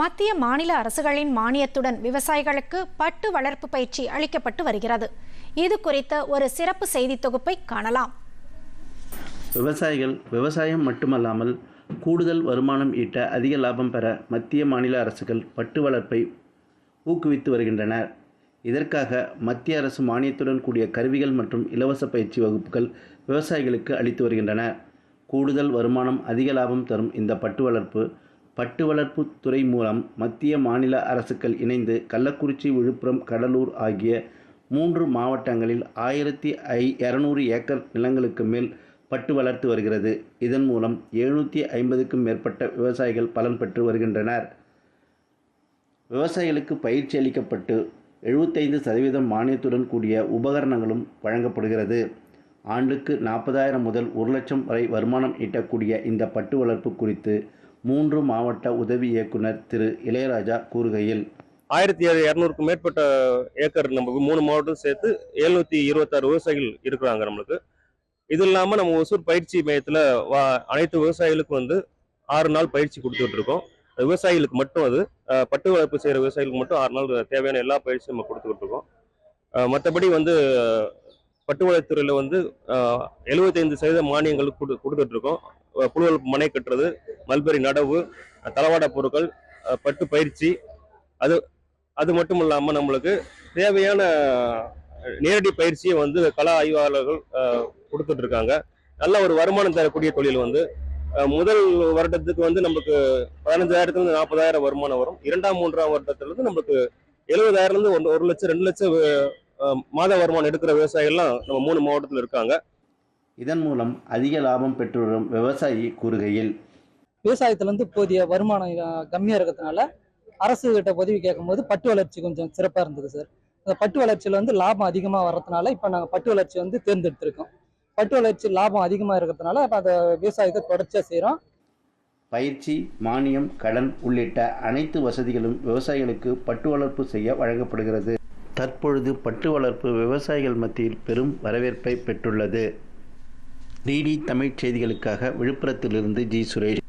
மத்திய மாநில அரசுகளின் மானியத்துடன் விவசாயிகளுக்கு பட்டு வளர்ப்பு பயிற்சி அளிக்கப்பட்டு வருகிறது. இது குறித்த ஒரு சிறப்பு செய்தி தொகுப்பை காணலாம். விவசாயிகள் விவசாயம் மட்டுமல்லாமல் கூடுதல் வருமானம் ஈட்ட அதிக லாபம் பெற மத்திய மாநில அரசுகள் பட்டு வளர்ப்பை ஊக்குவித்து வருகின்றனர். இதற்காக மத்திய அரசு மானியத்துடன் கூடிய கருவிகள் மற்றும் இலவச பயிற்சி வகுப்புகள் விவசாயிகளுக்கு அளித்து வருகின்றன. கூடுதல் வருமானம் அதிக லாபம் தரும் இந்த பட்டு வளர்ப்பு பட்டு வளர்ப்பு துறை மூலம் மத்திய மாநில அரசுகள் இணைந்து கள்ளக்குறிச்சி விழுப்புரம் கடலூர் ஆகிய மூன்று மாவட்டங்களில் ஆயிரத்தி ஐ இரநூறு ஏக்கர் நிலங்களுக்கு மேல் பட்டு வளர்த்து வருகிறது. இதன் மூலம் எழுநூற்றி ஐம்பதுக்கும் மேற்பட்ட விவசாயிகள் பலன் பெற்று வருகின்றனர். விவசாயிகளுக்கு பயிற்சி அளிக்கப்பட்டு எழுபத்தைந்து சதவீதம் மானியத்துடன் கூடிய உபகரணங்களும் வழங்கப்படுகிறது. ஆண்டுக்கு நாற்பதாயிரம் முதல் ஒரு லட்சம் வரை வருமானம் ஈட்டக்கூடிய இந்த பட்டு வளர்ப்பு குறித்து மூன்று மாவட்ட உதவி இயக்குனர் திரு இளையராஜா கூறுகையில் ஆயிரத்தி ஏழு இரநூறுக்கும் மேற்பட்ட ஏக்கர் நமக்கு மூணு மாவட்டம் சேர்த்து எழுநூத்தி இருபத்தாறு விவசாயிகள் இருக்கிறாங்க நம்மளுக்கு. இது இல்லாமல் நம்ம ஒசூர் பயிற்சி மையத்தில் வா அனைத்து விவசாயிகளுக்கும் வந்து ஆறு நாள் பயிற்சி கொடுத்துட்டு இருக்கோம். விவசாயிகளுக்கு மட்டும் அது பட்டு வளர்ப்பு செய்கிற விவசாயிகளுக்கு மட்டும் ஆறு நாள் தேவையான எல்லா பயிற்சியும் நம்ம கொடுத்துக்கிட்டு இருக்கோம். மற்றபடி வந்து பட்டு வளர்த்துறையில் வந்து எழுபத்தைந்து சதவீத மானியங்கள் கொடு கொடுத்துட்டு இருக்கோம். மனை கட்டுறது மல்பெரி நடவு தளவாட பொருட்கள் பட்டு பயிற்சி அது அது மட்டும் இல்லாமல் நம்மளுக்கு தேவையான நேரடி பயிற்சியை வந்து கலா ஆய்வாளர்கள் கொடுத்துட்டு இருக்காங்க நல்ல ஒரு வருமானம் தரக்கூடிய தொழில் வந்து முதல் வருடத்துக்கு வந்து நமக்கு பதினஞ்சாயிரத்துலேருந்து நாற்பதாயிரம் வருமானம் வரும். இரண்டாம் மூன்றாம் வருடத்துலேருந்து நம்மளுக்கு எழுபதாயிரம்லேருந்து ஒன்று ஒரு லட்சம் ரெண்டு லட்சம் மாத வருமானம் எடுக்கிற விவசாயிகள்லாம் நம்ம மூணு மாவட்டத்தில் இருக்காங்க. இதன் மூலம் அதிக லாபம் பெற்று வரும் விவசாயி கூறுகையில் விவசாயத்துலேருந்து போதிய வருமானம் கம்மியாக இருக்கிறதுனால அரசு கிட்ட உதவி கேட்கும்போது பட்டு வளர்ச்சி கொஞ்சம் சிறப்பாக இருந்தது சார். அந்த பட்டு வளர்ச்சியில் வந்து லாபம் அதிகமாக வர்றதுனால இப்போ நாங்கள் பட்டு வளர்ச்சி வந்து தேர்ந்தெடுத்திருக்கோம். பட்டு வளர்ச்சி லாபம் அதிகமாக இருக்கிறதுனால இப்போ அதை விவசாயத்தை தொடர்ச்சியாக செய்கிறோம் பயிற்சி மானியம் கடன் உள்ளிட்ட அனைத்து வசதிகளும் விவசாயிகளுக்கு பட்டு வளர்ப்பு செய்ய வழங்கப்படுகிறது. தற்பொழுது பட்டு வளர்ப்பு விவசாயிகள் மத்தியில் பெரும் வரவேற்பை பெற்றுள்ளது. டிடி தமிழ் செய்திகளுக்காக விழுப்புரத்திலிருந்து ஜி. சுரேஷ்.